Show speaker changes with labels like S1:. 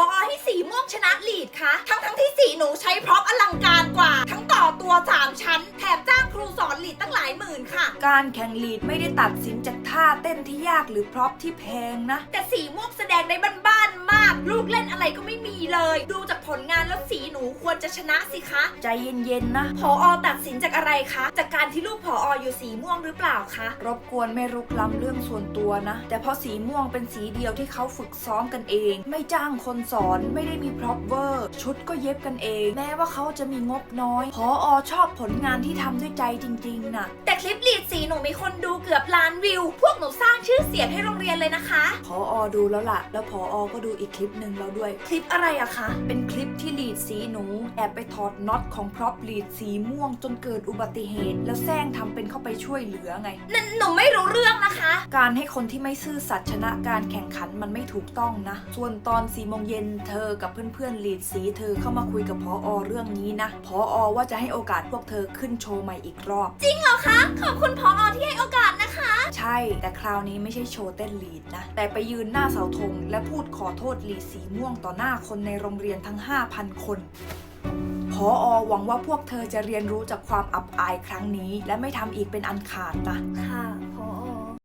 S1: อให้สีม่วงชนะลีดคะทั้งทั้งๆที่สีหนูใช้พร็อพอลังการกว่า ทั้งต่อตัว 3 ชั้น แถมจ้างครูสอนลีดตั้งหลายหมื่นค่ะ
S2: การแข่งลีดไม่ได้ตัดสินจากท่าเต้นที่ยากหรือพร็อพที่แพงนะ
S1: แต่สีม่วงแสดงได้บ้านๆมาก ลูกเล่นอะไรก็ไม่มีเลย ดูจากผลงานแล้วสีหนูควรจะชนะสิคะ
S2: ใจเย็นๆนะ
S1: พออตัดสินจากอะไรคะ จากการที่ลูกพอออยู่สีม่วงหรือเปล่าคะ
S2: รบกวนไม่รุกล้ำเรื่องส่วนตัวนะ แต่เพราะสีม่วงเป็นสีเดียวที่เขาฝึกซ้อมกันเอง ไม่จ้างคนสอนไม่ได้มีพร็อพเวอร์ชุดก็เย็บกันเอง แม้ว่าเขาจะมีงบน้อยพออชอบผลงานที่ทำด้วยใจจริงๆน่ะ
S1: แต่คลิปลีดสีหนูมีคนดูเกือบล้านวิวพวกหนูสร้าง ชื่อเสียงให้โรงเรียนเลยนะคะ
S2: พออดูแล้วล่ะ แล้วพออก็ดูอีกคลิปหนึ่งแล้วด้วย
S1: คลิปอะไรอะคะ
S2: เป็นคลิปที่ลีดสีหนู แอบไปถอดน็อตของพร็อพลีดสีม่วงจนเกิดอุบัติเหตุ แล้วแซงทำเป็นเข้าไปช่วยเหลือไง
S1: นั่นหนูไม่รู้เรื่องนะคะ
S2: การให้คนที่ไม่ซื่อสัตย์ชนะการแข่งขันมันไม่ถูกต้องนะ ส่วนตอนสี่โมงเย็นเธอกับเพื่อนๆลีดสีเธอเข้ามาคุยกับพออเรื่องนี้นะ พออว่าจะให้โอกาสพวกเธอขึ้นโชว์ใหม่อีกรอบ
S1: จริงเหรอคะ ขอบคุณพออที่ให้โอกาสนะคะ
S2: ใช่ แต่คราวนี้ไม่ใช่โชว์เต้นลีดนะ แต่ไปยืนหน้าเสาธงและพูดขอโทษลีดสีม่วงต่อหน้าคนในโรงเรียนทั้ง 5,000 คนพออหวังว่าพวกเธอจะเรียนรู้จากความอับอายครั้งนี้ และไม่ทำอีกเป็นอันขาดนะ
S1: ค่ะพอ